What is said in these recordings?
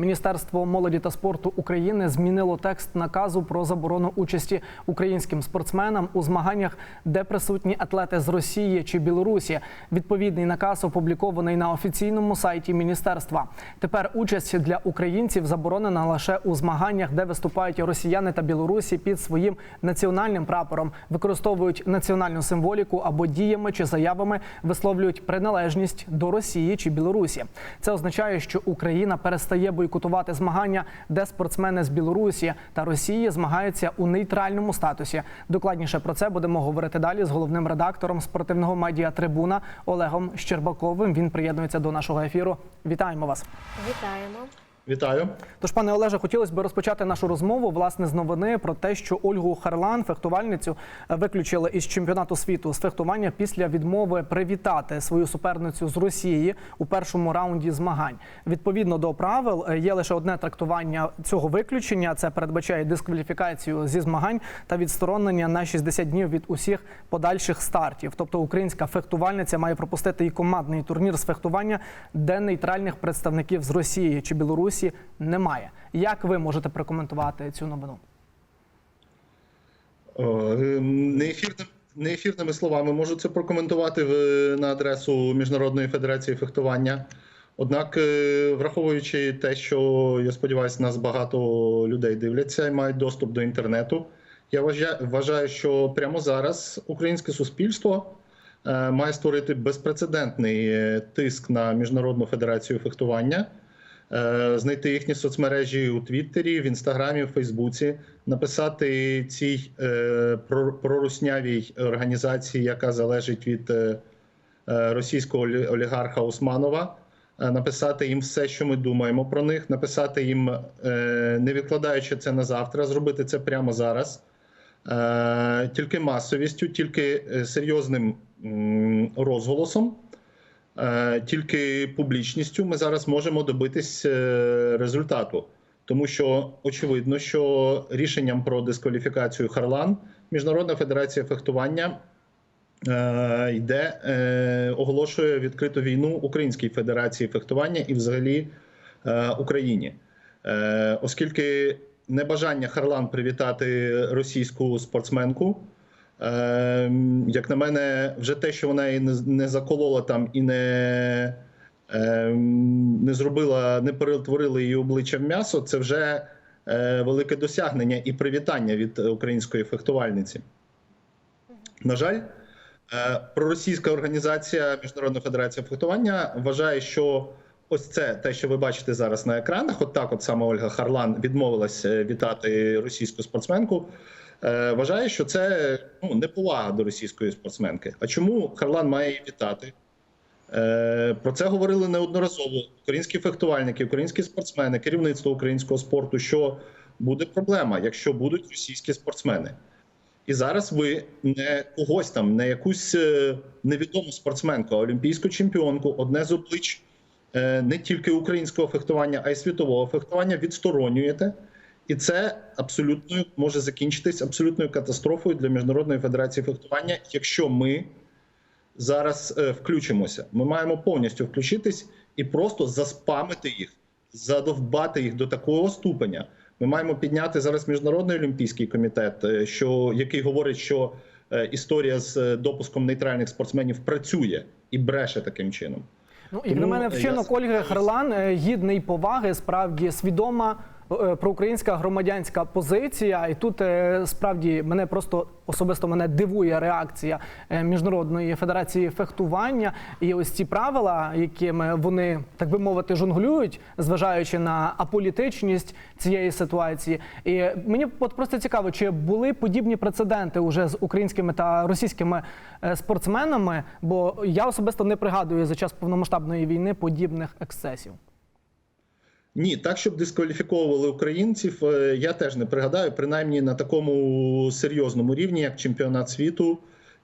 Міністерство молоді та спорту України змінило текст наказу про заборону участі українським спортсменам у змаганнях, де присутні атлети з Росії чи Білорусі. Відповідний наказ опублікований на офіційному сайті міністерства. Тепер участь для українців заборонена лише у змаганнях, де виступають росіяни та білорусі під своїм національним прапором, використовують національну символіку або діями чи заявами висловлюють приналежність до Росії чи Білорусі. Це означає, що Україна перестає бойкотувати змагання, де спортсмени з Білорусі та Росії змагаються у нейтральному статусі. Докладніше про це будемо говорити далі з головним редактором спортивного медіа Трибуна Олегом Щербаковим. Він приєднується до нашого ефіру. Вітаємо вас. Вітаємо. Вітаю. Тож, пане Олеже, хотілося б розпочати нашу розмову власне з новини про те, що Ольгу Харлан, фехтувальницю, виключили із чемпіонату світу з фехтування після відмови привітати свою суперницю з Росії у першому раунді змагань. Відповідно до правил, е, є лише одне трактування цього виключення. Це передбачає дискваліфікацію зі змагань та відсторонення на 60 днів від усіх подальших стартів. Тобто українська фехтувальниця має пропустити і командний турнір з фехтування, де нейтральних представників з Росії чи Білорусі немає. Як ви можете прокоментувати цю новину? О, е, Неефірним, неефірними словами можу це прокоментувати в- на адресу Міжнародної федерації фехтування. Однак, е, враховуючи те, що я сподіваюся, нас багато людей дивляться і мають доступ до інтернету, я вважаю, що прямо зараз українське суспільство е, має створити безпрецедентний е, тиск на Міжнародну федерацію фехтування. Е, знайти їхні соцмережі у Твіттері, в Інстаграмі, в Фейсбуці, написати цій е, проруснявій організації, яка залежить від е, російського олі- олігарха Усманова. Написати їм все, що ми думаємо про них, написати їм, не відкладаючи це на завтра, зробити це прямо зараз. Тільки масовістю, тільки серйозним розголосом тільки публічністю ми зараз можемо добитись е, результату, тому що очевидно, що рішенням про дискваліфікацію Харлан Міжнародна федерація фехтування е, йде, е, оголошує відкриту війну Українській федерації фехтування і, взагалі, е, Україні, Е, оскільки небажання Харлан привітати російську спортсменку. Е, Як на мене, вже те, що вона її не, заколола там і не, е, не зробила, не перетворила її обличчя в м'ясо, це вже е, велике досягнення і привітання від української фехтувальниці. На жаль, е, проросійська організація Міжнародна федерація фехтування вважає, що ось це те, що ви бачите зараз на екранах, от так, от саме Ольга Харлан відмовилася вітати російську спортсменку. Е, Вважає, що це ну, неповага до російської спортсменки. А чому Харлан має її вітати? Е, Про це говорили неодноразово українські фехтувальники, українські спортсмени, керівництво українського спорту. Що буде проблема, якщо будуть російські спортсмени? І зараз ви не когось там, не якусь е, невідому спортсменку, а олімпійську чемпіонку, одне з облич не тільки українського фехтування, а й світового фехтування відсторонюєте. І це абсолютно може закінчитись абсолютною катастрофою для міжнародної федерації фехтування, якщо ми зараз е, включимося. Ми маємо повністю включитись і просто заспамити їх, задовбати їх до такого ступеня. Ми маємо підняти зараз міжнародний олімпійський комітет, е, що який говорить, що е, історія з е, допуском нейтральних спортсменів працює і бреше таким чином. Ну, як на мене, вчинок Ольги Харлан гідний поваги, справді свідома проукраїнська громадянська позиція. І тут е, справді мене просто особисто мене дивує реакція е, міжнародної федерації фехтування. І ось ці правила, якими вони так би мовити жонглюють, зважаючи на аполітичність цієї ситуації. І мені от просто цікаво, чи були подібні прецеденти уже з українськими та російськими е, спортсменами? Бо я особисто не пригадую за час повномасштабної війни подібних ексцесів. Ні, так щоб дискваліфіковували українців, е, я теж не пригадаю, принаймні на такому серйозному рівні, як чемпіонат світу,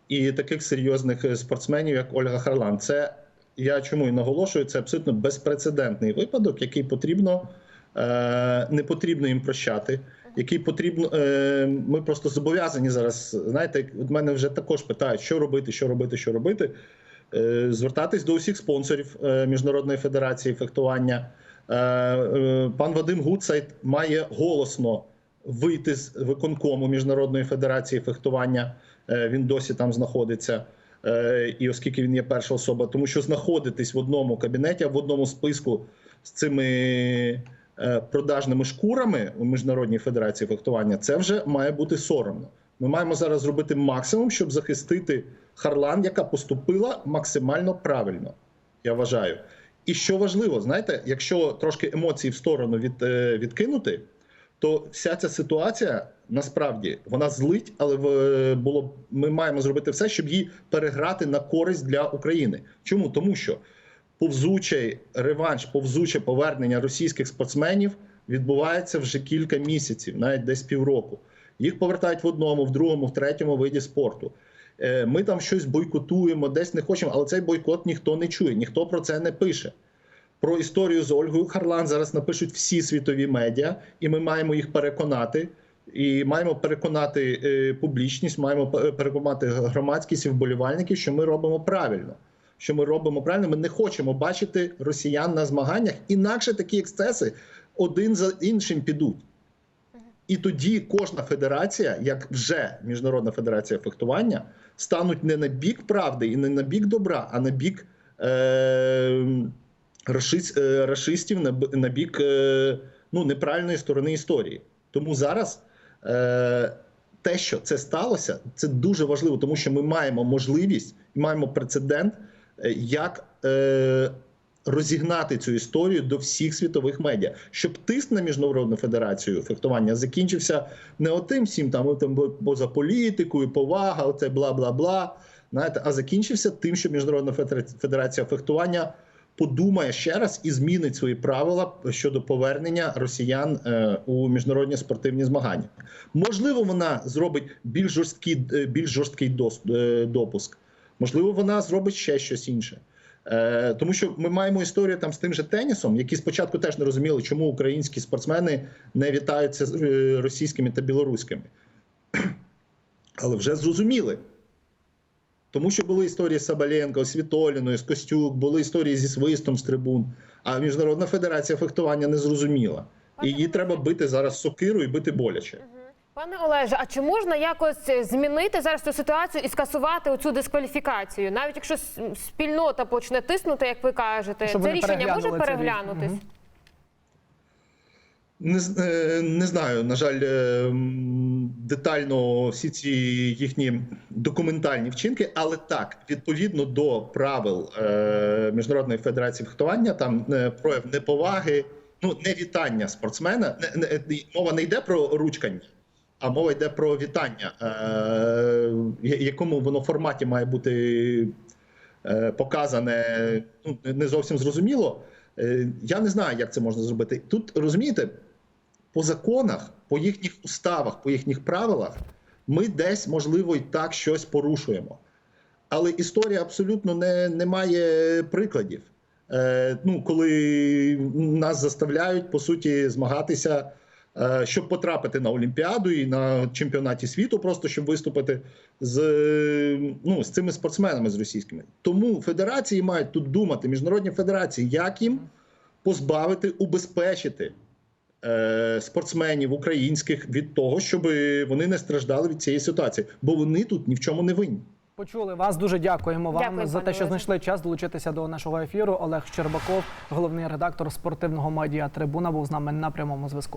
і таких серйозних е, спортсменів, як Ольга Харлан. Це я чому і наголошую, це абсолютно безпрецедентний випадок, який потрібно е, не потрібно їм прощати. Який потрібно, ми просто зобов'язані зараз. Знаєте, от мене вже також питають, що робити, що робити, що робити. Звертатись до усіх спонсорів Міжнародної федерації фехтування Пан Вадим Гуцайт має голосно вийти з виконкому Міжнародної федерації фехтування. Е, Він досі там знаходиться. Е, І оскільки він є перша особа, тому що знаходитись в одному кабінеті, в одному списку з цими е, продажними шкурами у Міжнародній федерації фехтування, це вже має бути соромно. Ми маємо зараз зробити максимум, щоб захистити Харлан, яка поступила максимально правильно. Я вважаю. І що важливо, знаєте, якщо трошки емоцій в сторону від, е, відкинути, то вся ця ситуація насправді вона злить, але в- було ми маємо зробити все, щоб її переграти на користь для України. Чому? Тому що повзучий реванш, повзуче повернення російських спортсменів відбувається вже кілька місяців, навіть десь півроку. Їх повертають в одному, в другому, в третьому виді спорту. Е, Ми там щось бойкотуємо, десь не хочемо, але цей бойкот ніхто не чує, ніхто про це не пише. Про історію з Ольгою Харлан зараз напишуть всі світові медіа, і ми маємо їх переконати. І маємо переконати е, публічність, маємо переконати громадськість і вболівальників, що ми робимо правильно. Що ми робимо правильно, ми не хочемо бачити росіян на змаганнях, інакше такі ексцеси один за іншим підуть. І тоді кожна федерація, як вже Міжнародна федерація фехтування, стануть не на бік правди і не на бік добра, а на бік е, рашист, е, рашистів, на, на бік е, ну, неправильної сторони історії. Тому зараз е, те, що це сталося, це дуже важливо, тому що ми маємо можливість і маємо прецедент, е, як е, розігнати цю історію до всіх світових медіа, щоб тиск на міжнародну федерацію фехтування закінчився не отим всім там, там бо- поза політикою, повага, оце бла бла бла. Знаєте, а закінчився тим, що міжнародна Федера- федерація фехтування подумає ще раз і змінить свої правила щодо повернення росіян е, у міжнародні спортивні змагання. Можливо, вона зробить більш жорсткий, е, більш жорсткий е, допуск. Можливо, вона зробить ще щось інше. Е, тому що ми маємо історію там з тим же тенісом, які спочатку теж не розуміли, чому українські спортсмени не вітаються з е, російськими та білоруськими. Але вже зрозуміли. Тому що були історії з Сабаленко, з Світоліною, з Костюк, були історії зі свистом з трибун. А Міжнародна федерація фехтування не зрозуміла. І її треба бити зараз сокирою і бити боляче. Пане Олеже, а чи можна якось е, змінити зараз цю ситуацію і скасувати оцю дискваліфікацію? Навіть якщо спільнота почне тиснути, як ви кажете, Щоб це рішення може переглянутись? Мгм. Не, е, не знаю, на жаль, е, детально всі ці їхні документальні вчинки, але так, відповідно до правил е, Міжнародної федерації фехтування, там прояв неповаги, ну не вітання спортсмена. Не, не- мова не йде про ручкання, а мова йде про вітання, е, якому воно форматі має бути е, показане ну, не зовсім зрозуміло. Е, Я не знаю, як це можна зробити. Тут розумієте, по законах, по їхніх уставах, по їхніх правилах, ми десь, можливо, і так щось порушуємо. Але історія абсолютно не, не має прикладів. Е, ну, коли нас заставляють по суті змагатися, щоб потрапити на Олімпіаду і на чемпіонаті світу, просто щоб виступити з, е, ну, з цими спортсменами з російськими. Тому федерації мають тут думати, міжнародні федерації, як їм позбавити, убезпечити е, спортсменів українських від того, щоб вони не страждали від цієї ситуації, бо вони тут ні в чому не винні. Почули вас. Дуже дякуємо вам Дякую, за те, що знайшли час долучитися до нашого ефіру. Олег Щербаков, головний редактор спортивного медіа Трибуна, був з нами на прямому зв'язку.